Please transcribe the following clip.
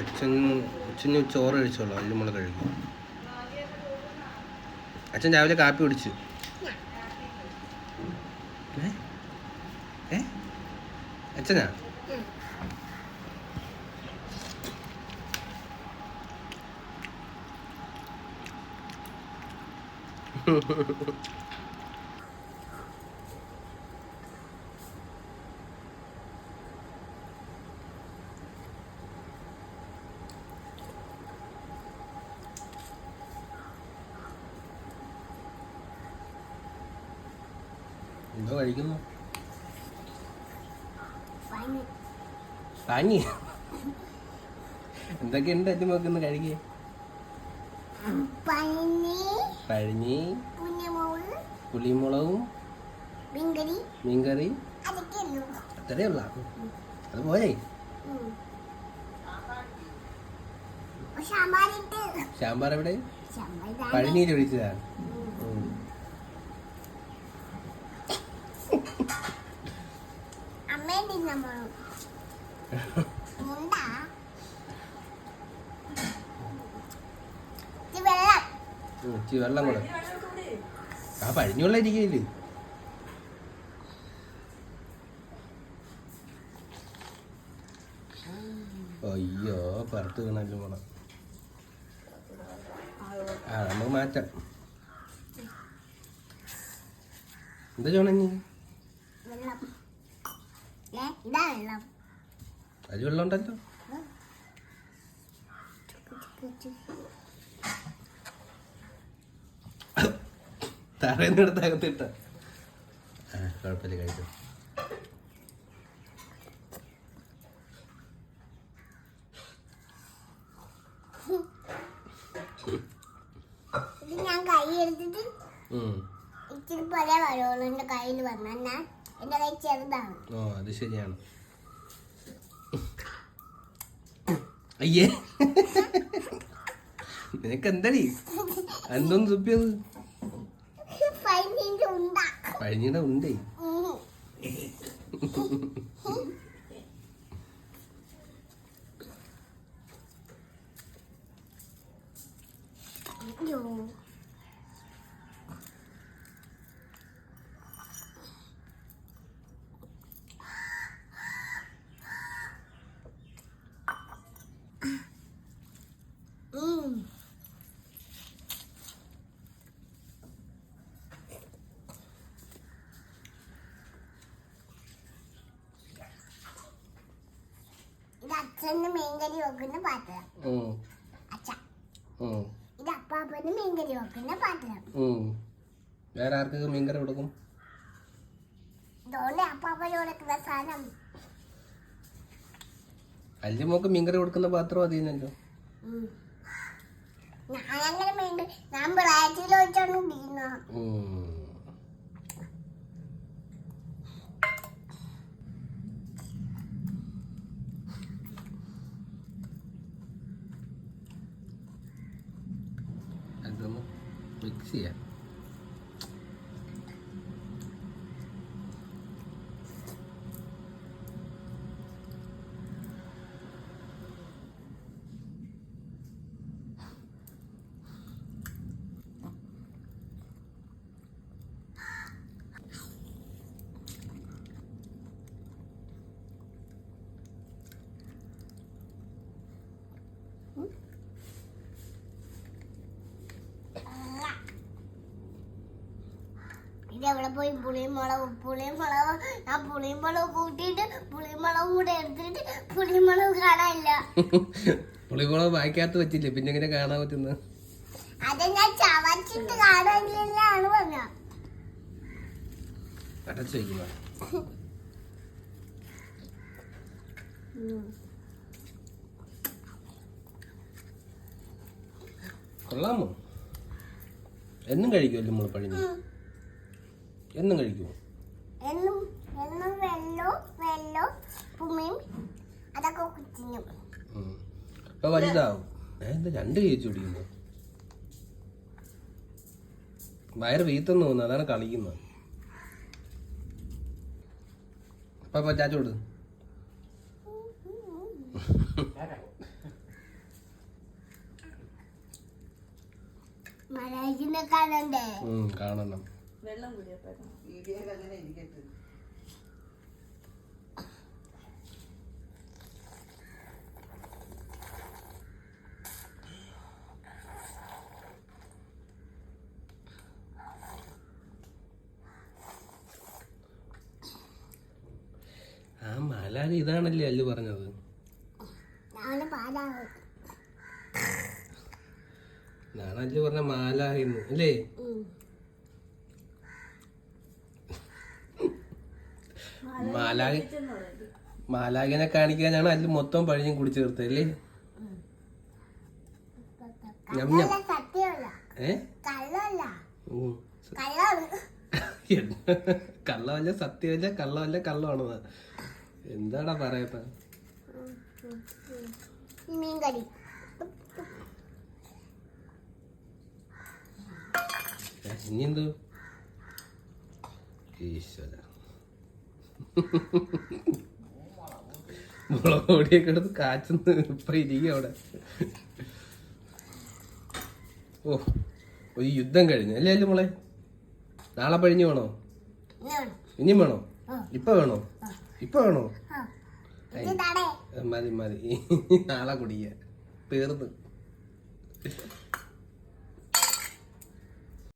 അച്ഛൻ അച്ഛന് ചോറ് കഴിച്ചോളൂ അല്ലുമുള കഴിക്കും അച്ഛൻ രാവിലെ കാപ്പി കുടിച്ചു ഏ? അച്ഛനാ ഉം. എന്തോ കഴിക്കുന്നു? പനി. എന്തൊക്കെയുണ്ട് അച്ഛൻ നോക്കുന്നു കഴിക്കേ പനി. പഴഞ്ഞി പുളിമുളകും മീൻകറി. അത്രേ ഉള്ള? അത് പോരെ. സാമ്പാർ എവിടെ? പഴനിയിൽ ഒഴിച്ചതാ ഉം. അമ്മയെ തിന്നമ്മോ ഉണ്ടാ ഇത് വെള്ളം. കൂടെ. ആ പഴിഞ്ഞുള്ള ഇരിക്കയില്ലേ? അയ്യോ പുറത്ത് വീണല്ലോ മോളെ ആ നമുക്ക് മാറ്റാം. എന്താ ചോണഞ്ഞ് വെള്ളം. ഇതാ വെള്ളം ഉണ്ടല്ലോ. തറേന്ന് എടുത്ത് അകത്തിട്ട ആ കുഴപ്പമില്ല കഴിച്ചു. ഞാൻ കൈ എടുത്തിട്ട്. ഇച്ചിരി പോലെ വരുള്ളൂ എന്റെ കയ്യിൽ വന്നാൽ ഓ അത് ശരിയാണ്. അയ്യേ. നിനക്ക് എന്തടി എന്തോന്ന് തുപ്പിയത് പഴഞ്ഞിട ഉണ്ട പഴഞ്ഞിയുടെ ഉണ്ടേ ഉം. അയ്യോ ഉം ഇത് അച്ഛന് മീൻകറി വെക്കുന്ന പാത്രം. ഉം, അച്ഛ. ഉം, ഇത് അപ്പാപ്പന് മീൻകറി വെക്കുന്ന പാത്രം. വേറെ ആർക്കൊക്കെ മീൻകറി കൊടുക്കും? ഇതുകൊണ്ട് അപ്പാപ്പന് കൊടുക്കുന്ന സാധനം. അല്ലുമോക്ക് മീൻകറി കൊടുക്കുന്ന പാത്രം അതിനല്ലോ ഉം. ഞാൻ അങ്ങനെ മീൻകറി ഞാൻ പ്രായത്തിൽ വെച്ചാണ് I 啊 ഇത് എവിടെ പോയി പുളിയും മുളകും പുളിയും മുളകും. ഞാൻ പുളിയും മുളകും കൂട്ടിയിട്ട് പുളിയും മുളകും കൂടെ എടുത്തിട്ട് പുളിയും മുളകും കാണാനില്ല. പുളിമുളക് വായിക്കാത്ത വെച്ചില്ലേ? പിന്നെ എങ്ങനെ കാണാൻ പറ്റുന്ന അത് ഞാൻ ചവച്ചിട്ട് കാണാനില്ലാണ് പറഞ്ഞ അടച്ചു കൊള്ളാമോ? എന്നും കഴിക്കുമല്ലോ നമ്മൾ പഴഞ്ഞി എന്നും കഴിക്കുമോ എന്നും എന്നും എന്താ രണ്ട് കേജ് കുടിക്കുന്നു? വയറ് വീത്തെന്ന് തോന്നുന്നു അതാണ് കളിക്കുന്നത്. അപ്പം ചാച്ചു കൊടു കാണണം. വെള്ളം കുടിയപ്പേക്കണം വീഡിയോയിൽ അങ്ങനെ ഇരിക്കട്ടെ ആ മാലാല ഇതാണല്ലേ അല്ലു പറഞ്ഞത്? പാലാകും പറഞ്ഞ മാലാഖ എന്ന്. അല്ലേ? മാലാഖിനെ കാണിക്കാനാണ് അതിൽ മൊത്തം പഴിഞ്ഞും കുടിച്ചു തീർത്തല്ലേ? കള്ളമല്ല സത്യമല്ല കള്ളമല്ല കള്ളമാണെന്ന്. എന്താടാ പറയത്ത? മീൻകറി ഇനി എന്തു ഈശ്വര. മുളക് പൊടിയൊക്കെ എടുത്ത് കാച്ചുന്ന്. ഇപ്പൊ ഇരിക്കും അവിടെ. ഓ ഒരു യുദ്ധം കഴിഞ്ഞു. അല്ലേ അല്ലേ മോളെ? നാളെ പഴിഞ്ഞു വേണോ. ഇനിയും വേണോ. ഇപ്പൊ വേണോ? ഇപ്പൊ വേണോ? മതി മതി. നാളെ കുടിക്കുക തീർന്ന്